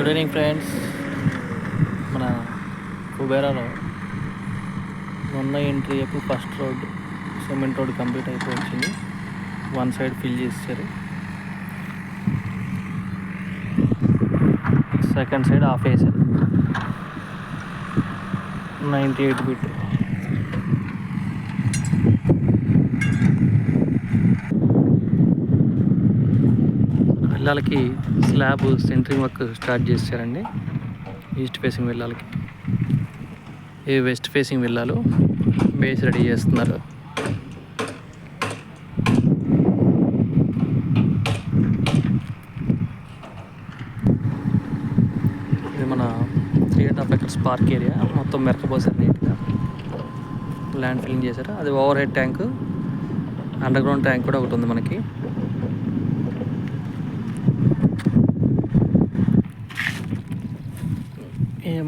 Good evening friends మన కుబేరాలో మొన్న entry ఎప్పుడు first road cement road complete అయిపోయి వచ్చింది. వన్ సైడ్ ఫిల్ చేశారు. సెకండ్ సైడ్ ఆఫ్ వేసారు నైంటీ ఎయిట్ బిట్ వెళ్ళాలకి స్లాబ్ సెంట్రింగ్ వర్క్ స్టార్ట్ చేశారండి. ఈస్ట్ ఫేసింగ్ వెళ్ళాలకి. ఏ వెస్ట్ ఫేసింగ్ వెళ్ళాలో బేస్ రెడీ చేస్తున్నారు. ఇది మన three and half acres park area మొత్తం మెరకపోసారు నీట్గా. ల్యాండ్ ఫిల్లింగ్ చేశారు. అది overhead tank underground tank కూడా ఒకటి ఉంది మనకి.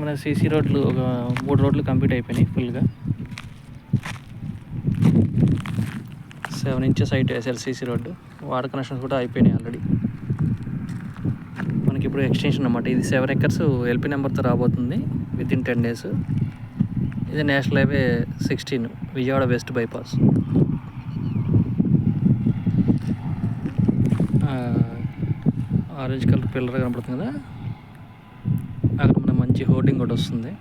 మన సీసీ రోడ్లు ఒక మూడు రోడ్లు కంప్లీట్ అయిపోయినాయి ఫుల్గా. సెవెన్ ఇంచెస్ హైట్ వేసారు సీసీ రోడ్డు. వాటర్ కనెక్షన్స్ కూడా అయిపోయినాయి ఆల్రెడీ. మనకి ఇప్పుడు ఎక్స్టెన్షన్ అనమాట ఇది సెవెన్ ఎకర్స్ ఎల్పి నెంబర్తో రాబోతుంది విత్ ఇన్ టెన్ డేస్. ఇది national highway sixteen Vijayawada west bypass. Orange colour pillar కనపడుతుంది కదా? అక్కడ మన మంచి హోర్డింగ్ కూడా వస్తుంది.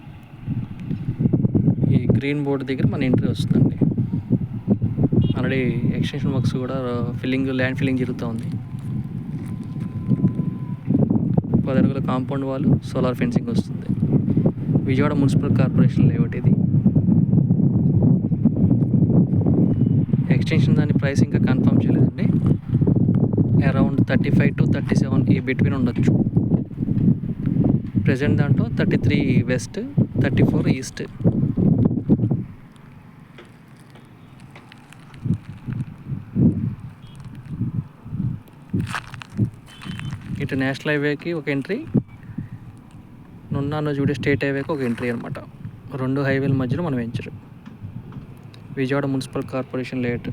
ఈ గ్రీన్ బోర్డు దగ్గర మన ఎంట్రీ వస్తుందండి. ఆల్రెడీ ఎక్స్టెన్షన్ వర్క్స్ కూడా ఫిల్లింగ్ ల్యాండ్ ఫిల్లింగ్ జరుగుతూ ఉంది. పది అడుగుల కాంపౌండ్ వాళ్ళు సోలార్ ఫెన్సింగ్ వస్తుంది. విజయవాడ మున్సిపల్ కార్పొరేషన్ లేఅవుట్ ఇది. ఎక్స్టెన్షన్ దాని ప్రైస్ ఇంకా కన్ఫర్మ్ చేయలేదండి. Around thirty five to thirty seven ఈ బిట్వీన్ ఉండొచ్చు. ప్రజెంట్ దాంట్లో thirty three west thirty four east. ఇటు నేషనల్ హైవేకి ఒక ఎంట్రీ నున్నాను చూడే స్టేట్ హైవేకి ఒక ఎంట్రీ అనమాట రెండు హైవేల మధ్యలో మనం ఎంచరు. Vijayawada municipal corporation late